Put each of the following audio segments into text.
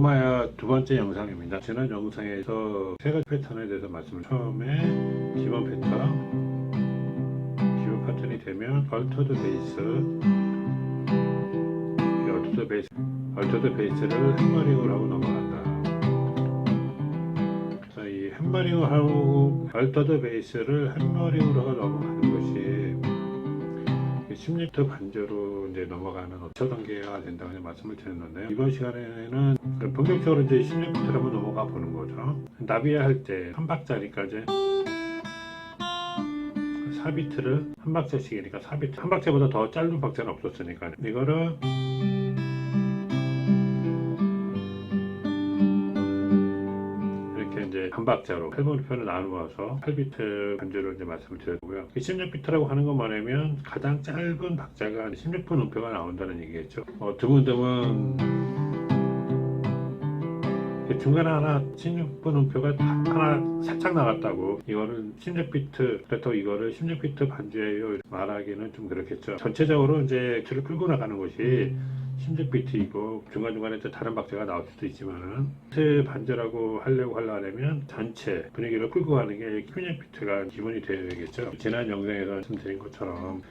고마야 두 번째 영상입니다. 지난 영상에서 세 가지 패턴에 대해서 말씀을 처음에 기본 패턴, 기본 패턴이 되면 얼터드 베이스, 이 얼터드 베이스, 얼터드 베이스를 햄머링을 하고 넘어간다. 그래서 이 햄머링을 하고 얼터드 베이스를 햄머링으로 하고 넘어가는 것이 10리터 반저로 이제 넘어가는 5초 단계가 된다고 이제 말씀을 드렸는데요. 이번 시간에는 본격적으로 이제 10리터를 한번 넘어가 보는 거죠. 나비야 할 때 한 박자니까 이제 4비트를 한 박자씩이니까 4비트 한 박자보다 더 짧은 박자는 없었으니까 이거를 이제 한 박자로 8분표를 나누어서 8비트 반주로 이제 말씀을 드렸고요. 16비트라고 하는 건 뭐냐면 가장 짧은 박자가 16분 음표가 나온다는 얘기겠죠. 어, 드문드문 중간에 하나 16분 음표가 하나 살짝 나갔다고 이거는 16비트 그렇다고 이거를 16비트 반주예요 말하기는 좀 그렇겠죠. 전체적으로 이제 줄을 끌고 나가는 것이 16비트이고 중간중간에 또 다른 박자가 나올 수도 있지만은 비트 반주라고 하려고 하려면 전체 분위기를 끌고 가는 게 16비트가 기본이 되어야겠죠. 지난 영상에서 말씀드린 것처럼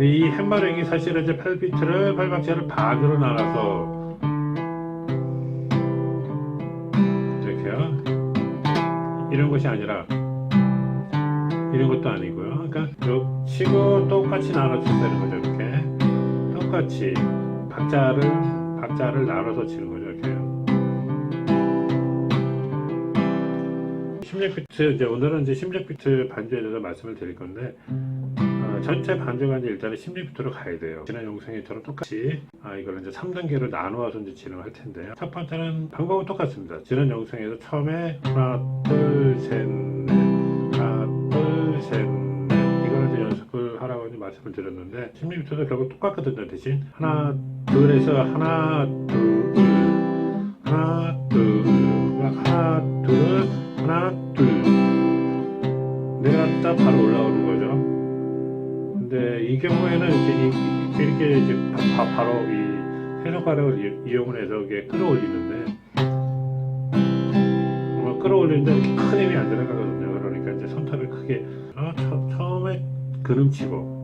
이 햄버링이 사실은 이제 8비트를 8박자를 반으로 나눠서 이렇게요. 이런 것이 아니라 이런 것도 아니고요. 그러니까 요 치고 똑같이 나눠준다는 거죠. 똑같이 박자를 박자를 나눠서 치는 거죠. 이렇게. 16비트 이제 오늘은 이제 16비트 반주에 대해서 말씀을 드릴 건데 어, 전체 반주가 이제 일단은 16비트로 가야 돼요. 지난 영상에처럼 똑같이 아, 이걸 이제 3단계로 나누어서 이제 진행할 텐데요. 첫 번째는 방법은 똑같습니다. 지난 영상에서 처음에 하나, 둘, 셋, 넷, 하나, 둘, 셋, 넷 말씀을 드렸는데 16비트도 결국 똑같거든요. 대신 하나, 둘에서 하나, 둘, 하나, 둘, 하나, 둘, 하나, 둘 내려갔다 바로 올라오는 거죠. 근데 이 경우에는 이제 이- 이렇게 이제 바, 바, 로이세 손가락을 이- 이용을 해서 이게 끌어올리는데 뭐 끌어올리는데 이렇게 큰 힘이 안 들어가거든요. 그러니까 이제 손톱을 크게 어, 처, 처음에 그름치고 그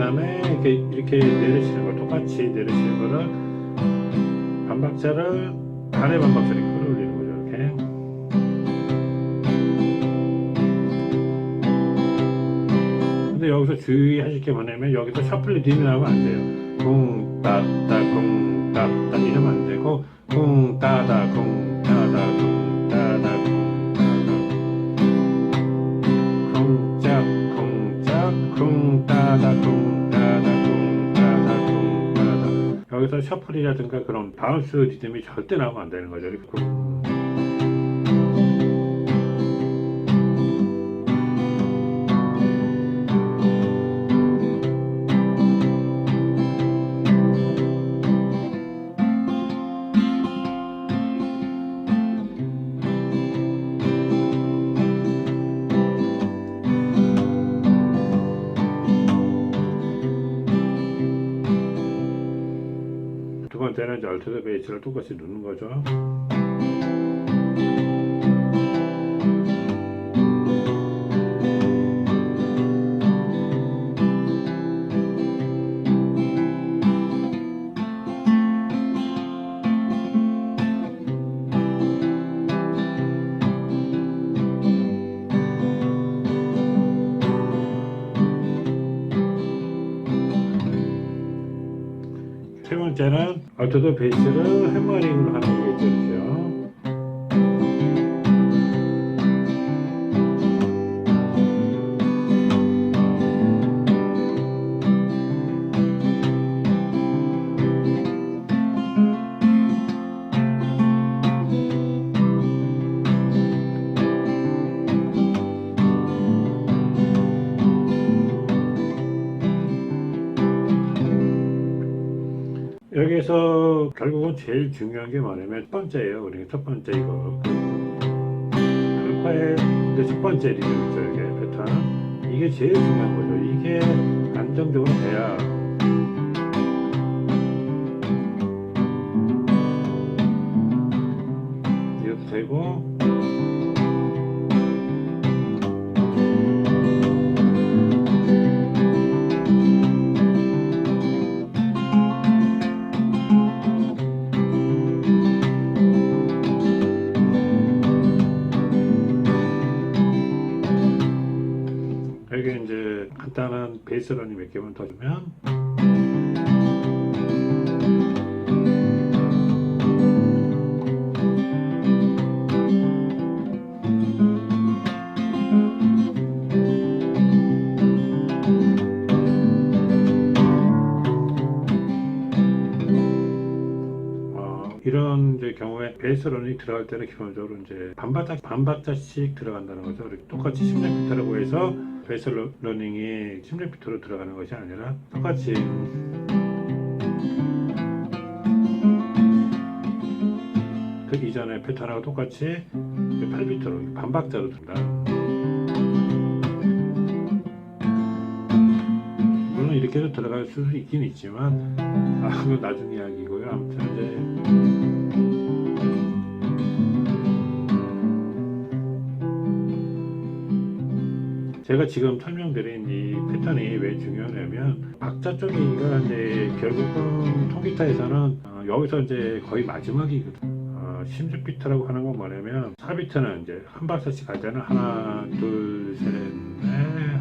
다음에 이렇게 이렇게 내리시는 거 똑같이 내리시는 거를 반박자를 반의 반박자를 끌어올리는 거죠. 이렇게. 근데 여기서 주의하실 게 뭐냐면 여기서 셔플 리듬이 나오면 안 돼요. 쿵 따따 쿵 따따 이러면 안 되고 쿵 따다 쿵 따다 쿵 여기서 셔플이라든가 그런 바운스 리듬이 절대 나오면 안 되는 거죠. 이제 얼터드 베이스를 똑같이 누는 거죠. 세 번째는 얼터드 베이스를 해머링으로 하는 거겠죠. 결국은 제일 중요한 게 뭐냐면 첫 번째예요. 우리 첫 번째 이거. 그 알파의 첫 번째 리듬이죠. 이게 패턴. 이게 제일 중요한 거죠. 이게 안정적으로 돼야 이렇게 되고 간단한 베이스런이 몇 개만 더 주면 이제 경우에 베이스런이 들어갈 때는 기본적으로 이제 반바짝 반바짝씩 들어간다는 거죠. 똑같이 16비트라고 해서 베이스 러- 러닝이 16비트로 들어가는 것이 아니라 똑같이 그 이전의 패턴하고 똑같이 8비트로 반박자로 든다. 물론 이렇게도 들어갈 수도 있긴 있지만 아 그거 나중 이야기고요. 아무튼 이제 제가 지금 설명드린 이 패턴이 왜 중요하냐면 박자 쪽이가 이제 결국은 통기타에서는 어, 여기서 이제 거의 마지막이거든. 어, 16비트라고 하는 건 뭐냐면 4비트는 이제 한 박자씩 갈 때는 하나 둘 셋 넷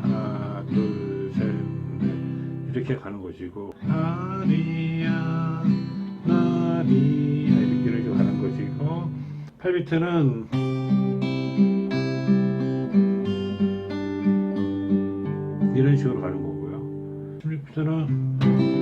하나 둘 셋 넷 이렇게 가는 것이고 나리야 나리야 이렇게 이렇게 가는 것이고 8비트는 이런 식으로 가는 거고요. 16비트는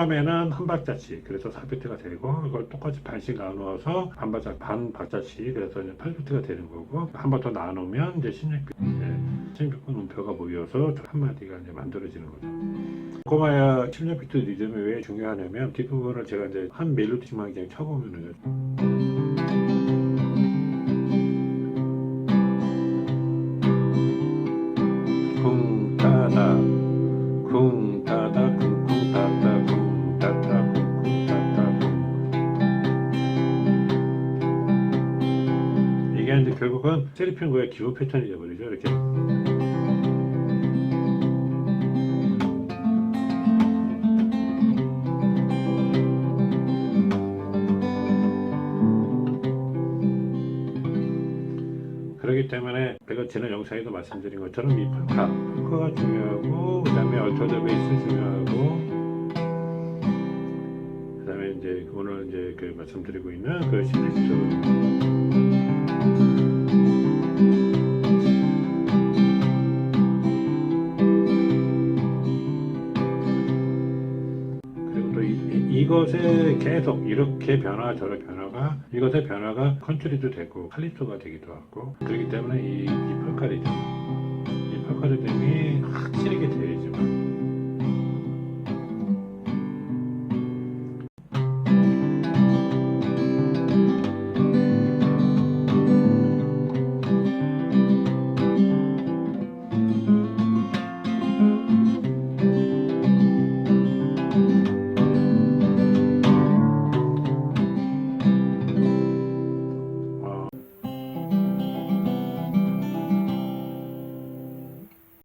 처음에는 한 박자씩 그래서 4비트가 되고 이걸 똑같이 반씩 나누어서 한 박자 반 박자씩 그래서 이제 8비트가 되는 거고 한 번 더 나누면 이제 16비트 16비트 음표가 모여서 한 마디가 이제 만들어지는 거죠. 고마야 16비트 리듬이 왜 중요하냐면 뒷부분을 제가 이제 한 멜로디만 그냥 쳐보면은 결국은 세리핑고의 기본 패턴이 되어버리죠. 이렇게. 그렇기 때문에 제가 지난 영상에도 말씀드린 것처럼 이 펄카, 펄카가 중요하고 그 다음에 얼터드 베이스 중요하고 그 다음에 이제 오늘 이제 그 말씀드리고 있는 그 시리즈 이, 것에 계속 이렇게 변화 저렇게 변화가 이것의 변화가 컨트리도 되고 칼리토가 되기도 하고 그렇기 때문에 이, 이 펄카 리듬 이 펄카 리듬이 확실하게 되어야지만